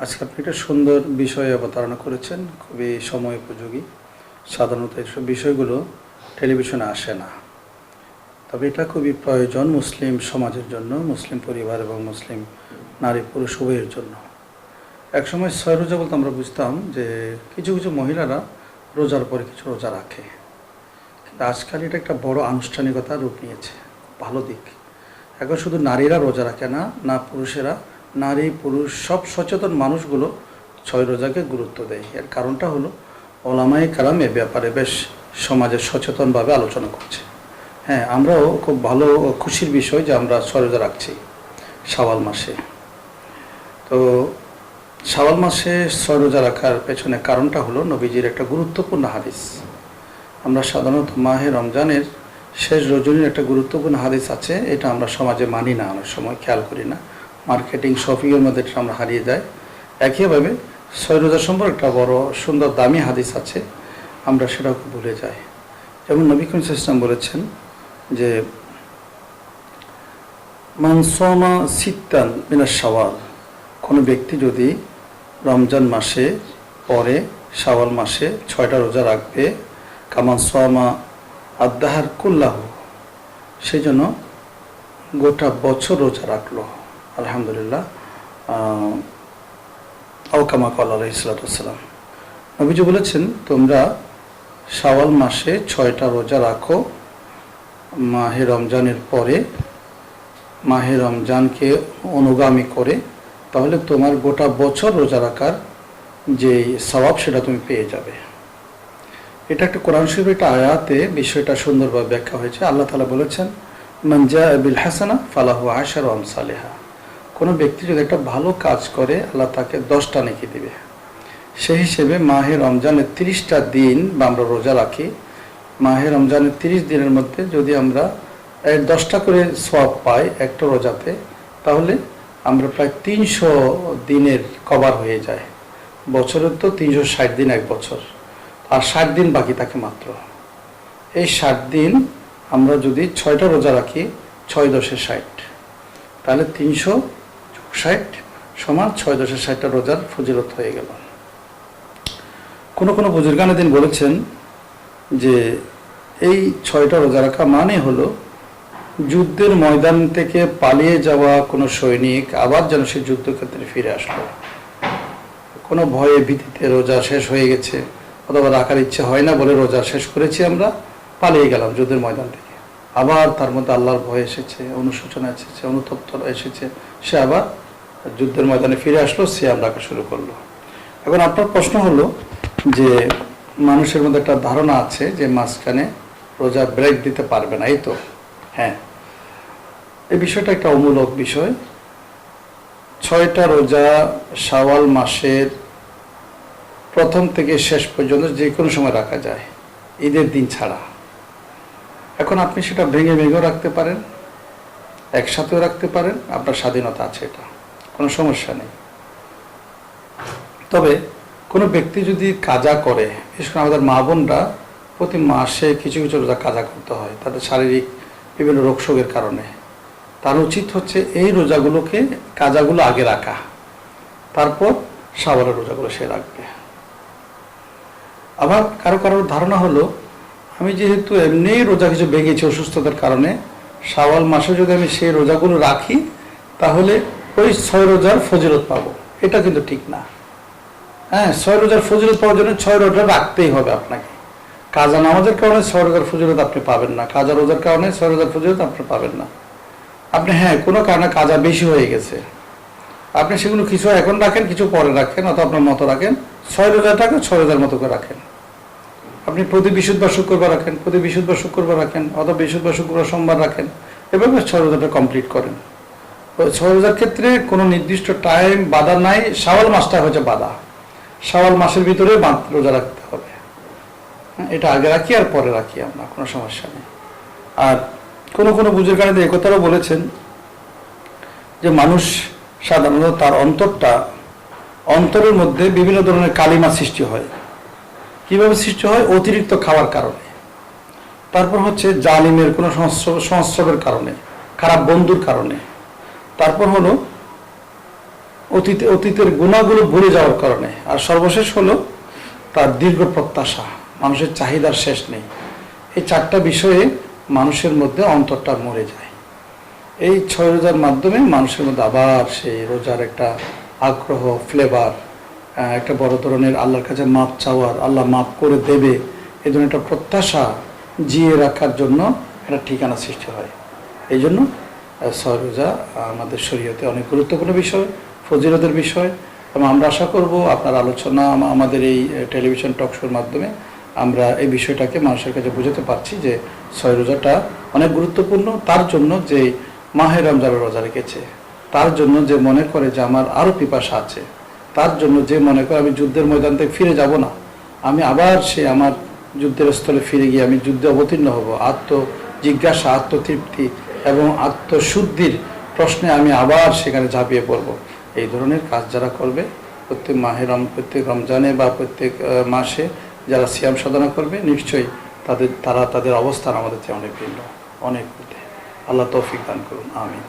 আজকে আপনি একটা সুন্দর বিষয় অবতারণা করেছেন, খুবই সময় উপযোগী। সাধারণত এইসব বিষয়গুলো টেলিভিশনে আসে না। তবে এটা খুবই প্রয়োজন মুসলিম সমাজের জন্য, মুসলিম পরিবার এবং মুসলিম নারী পুরুষ উভয়ের জন্য। একসময় ছয় রোজা বলতে আমরা বুঝতাম যে কিছু কিছু মহিলারা রোজার পরে কিছু রোজা রাখে। কিন্তু আজকাল এটা একটা বড় আনুষ্ঠানিকতা রূপ নিয়েছে ভালো দিক। এখন শুধু নারীরা রোজা রাখে না না পুরুষেরা নারী, পুরুষ, সব সচেতন মানুষগুলো ছয় রোজাকে গুরুত্ব দেয়। এর কারণটা হলো ওলামাই কালাম এ ব্যাপারে বেশ সমাজে সচেতনভাবে আলোচনা করছে। হ্যাঁ আমরাও খুব ভালো খুশির বিষয় যে আমরা ছয় রোজা রাখছি শাওয়াল মাসে। তো শাওয়াল মাসে ছয় রোজা রাখার পেছনে কারণটা হলো নবীজির একটা গুরুত্বপূর্ণ হাদিস। আমরা সাধারণত মাহে রমজানের শেষ রজনীর একটা গুরুত্বপূর্ণ হাদিস আছে, এটা আমরা সমাজে মানি না, অনেক সময় খেয়াল করি না। মার্কেটিং শপিংয়ের মধ্যে আমরা হারিয়ে যাই। একইভাবে ছয় রোজা সম্পর্কে একটা বড় সুন্দর দামি হাদিস আছে, আমরা সেটাও ভুলে যাই। যেমন নবী করিম ইসলাম বলেছেন যে মানসমা সিত্তান মিনা সওয়াল কোনো ব্যক্তি যদি রমজান মাসে পরে শাওয়াল মাসে ছয়টা রোজা রাখবে, কামান সোয়ামা আদাহার কুল্লাহ সেই জন্য গোটা বছর রোজা রাখল। আলহামদুলিল্লাহ আওকামা কল আলহ ইসলাতাম নবীজি বলেছেন, তোমরা শাওয়াল মাসে ছয়টা রোজা রাখো, মাহে রমজানের পরে, মাহে রমজানকে অনুগামী করে, তাহলে তোমার গোটা বছর রোজা রাখার যে স্বভাব সেটা তুমি পেয়ে যাবে। এটা একটা কোরআন শরীফ একটা আয়াতে বিষয়টা সুন্দরভাবে ব্যাখ্যা হয়েছে। আল্লাহ তালা বলেছেন মঞ্জা বিল হাসানা ফালাহু আশার সালেহা। কোনো ব্যক্তি যদি একটা ভালো কাজ করে, আল্লাহ তাকে দশটা নেকি দিবে। সেই হিসেবে মাহে রমজানের তিরিশটা দিন বা আমরা রোজা রাখি। মাহে রমজানের তিরিশ দিনের মধ্যে যদি আমরা দশটা করে সব পাই একটা রোজাতে, তাহলে আমরা প্রায় তিনশো দিনের কভার হয়ে যায়। বছরের তো তিনশো ষাট দিন এক বছর। আর ষাট দিন বাকি থাকে মাত্র। এই ষাট দিন আমরা যদি ছয়টা রোজা রাখি, ছয় দশে ষাট। তাহলে তিনশো ষাট সমান ছয় দশে ষাটটা রোজার ফজিলত হয়ে গেল। কোনো কোনো বুজুর্গানের দিন বলেছেন যে এই ছয়টা রোজা রাখা মানে হলো যুদ্ধের ময়দান থেকে পালিয়ে যাওয়া কোনো সৈনিক আবার যেন সে যুদ্ধক্ষেত্রে ফিরে আসলো। কোনো ভয়ে ভীতিতে রোজা শেষ হয়ে গেছে অথবা রাখার ইচ্ছে হয় না বলে রোজা শেষ করেছি আমরা, পালিয়ে গেলাম যুদ্ধের ময়দান থেকে। আবার তার মধ্যে আল্লাহর ভয় এসেছে, অনুশোচনা এসেছে, অনুতপ্ত এসেছে। সে আবার যুদ্ধের ময়দানে ফিরে আসলো, সিয়াম রাখা শুরু করল। এখন আপনার প্রশ্ন হলো যে মানুষের মধ্যে একটা ধারণা আছে যে মাঝখানে রোজা ব্রেক দিতে পারবে না, এই তো? হ্যাঁ। এই বিষয়টা একটা অমূলক বিষয়। ছয়টা রোজা শাওয়াল মাসের প্রথম থেকে শেষ পর্যন্ত যে কোনো সময় রাখা যায়। ঈদের দিন ছাড়া। এখন আপনি সেটা ভেঙে ভেঙেও রাখতে পারেন, একসাথেও রাখতে পারেন, আপনার স্বাধীনতা আছে এটা, কোনো সমস্যা নেই। তবে কোনো ব্যক্তি যদি কাজা করে, বিশেষ করে আমাদের মা বোনরা, প্রতি মাসে কিছু কিছু রোজা কাজা করতে হয়, তাদের শারীরিক বিভিন্ন রোগশোগের কারণে। তার উচিত হচ্ছে এই রোজাগুলোকে, কাজাগুলো আগে রাখা, তারপর সাবারের রোজাগুলো সে রাখবে। আবার কারও কারোর ধারণা হলো আমি যেহেতু এমনিই রোজা কিছু ভেঙেছি অসুস্থতার কারণে, শাওয়াল মাসে যদি আমি সেই রোজাগুলো রাখি, তাহলে ওই ছয় রোজার ফজিলত পাবো। এটা কিন্তু ঠিক না। হ্যাঁ ছয় রোজার ফজিলত পাওয়ার জন্য ছয় রোজা রাখতেই হবে আপনাকে। কাজা নামাজের কারণে ছয় রোজার ফজিলত আপনি পাবেন না। কাজা রোজার কারণে ছয় রোজার ফজিলত আপনি পাবেন না। আপনি হ্যাঁ কোনো কারণে কাজা বেশি হয়ে গেছে। আপনি সেগুলো কিছু এখন রাখেন, কিছু পরে রাখেন, অথবা আপনার মতো রাখেন। ছয় রোজাটাকে ছয় রোজার মতো করে রাখেন। আপনি প্রতি বিশুদ্ধবার শুক্রবার রাখেন প্রতি বিশুদ্ধবার শুক্রবার রাখেন অথবা বিশুদ্ধবার শুক্রবার সোমবার রাখেন এভাবে ছয় রোজাটা কমপ্লিট করেন। ছয় রোজার ক্ষেত্রে কোনো নির্দিষ্ট টাইম বাধা নাই শাওয়াল মাসটা হচ্ছে বাধা। শাওয়াল মাসের ভিতরে বাঁধ রোজা রাখতে হবে। হ্যাঁ, এটা আগে রাখি আর পরে রাখি আমরা কোনো সমস্যা নেই। আর কোনো কোনো বুজুর্গানিতে একথারও বলেছেন যে মানুষ সাধারণত তার অন্তরটা অন্তরের মধ্যে বিভিন্ন ধরনের কালিমা সৃষ্টি হয়। কীভাবে সৃষ্টি হয়? অতিরিক্ত খাওয়ার কারণে। তারপর হচ্ছে জালিমের কোনো সংস্র- সংস্রবের কারণে, খারাপ বন্ধুর কারণে। তারপর হলো অতীতে, অতীতের গুণাগুলো ভুলে যাওয়ার কারণে। আর সর্বশেষ হলো তার দীর্ঘ প্রত্যাশা, মানুষের চাহিদার শেষ নেই। এই চারটা বিষয়ে মানুষের মধ্যে অন্তরটা মরে যায়। এই ছয় রোজার মাধ্যমে মানুষের মধ্যে আবার সেই রোজার একটা আগ্রহ ফ্লেভার একটা বড় ধরনের আল্লাহর কাছে মাপ চাওয়ার আল্লাহ মাপ করে দেবে এই ধরনের একটা প্রত্যাশা জিয়ে রাখার জন্য একটা ঠিকানা সৃষ্টি হয়। এই জন্য আহ, রোজা আমাদের শরীয়তে অনেক গুরুত্বপূর্ণ বিষয় ফজিলতের বিষয় এবং আমরা আশা করব আপনার আলোচনা আমাদের এই টেলিভিশন টক শোর মাধ্যমে আমরা এই বিষয়টাকে মানুষের কাছে বুঝাতে পারছি যে ছয় রোজাটা অনেক গুরুত্বপূর্ণ। তার জন্য যে মাহের রমজানের রোজা রেখেছে তার জন্য যে মনে করে যে আমার আরও পিপাসা আছে তার জন্য যে মনে করে আমি যুদ্ধের ময়দান থেকে ফিরে যাব না, আমি আবার সে আমার যুদ্ধের স্থলে ফিরে গিয়ে আমি যুদ্ধে অবতীর্ণ হব। আত্ম জিজ্ঞাসা আত্মতৃপ্তি এবং আত্মশুদ্ধির প্রশ্নে আমি আবার সেখানে ঝাঁপিয়ে পড়ব। এই ধরনের কাজ যারা করবে, প্রত্যেক মাহে রম, প্রত্যেক রমজানে বা প্রত্যেক মাসে যারা সিয়াম সাধনা করবে, নিশ্চয়ই তাদের, তারা তাদের অবস্থান আমাদের চেয়ে অনেক ভিন্ন। অনেক আল্লাহ তৌফিক দান করুন। আমিন।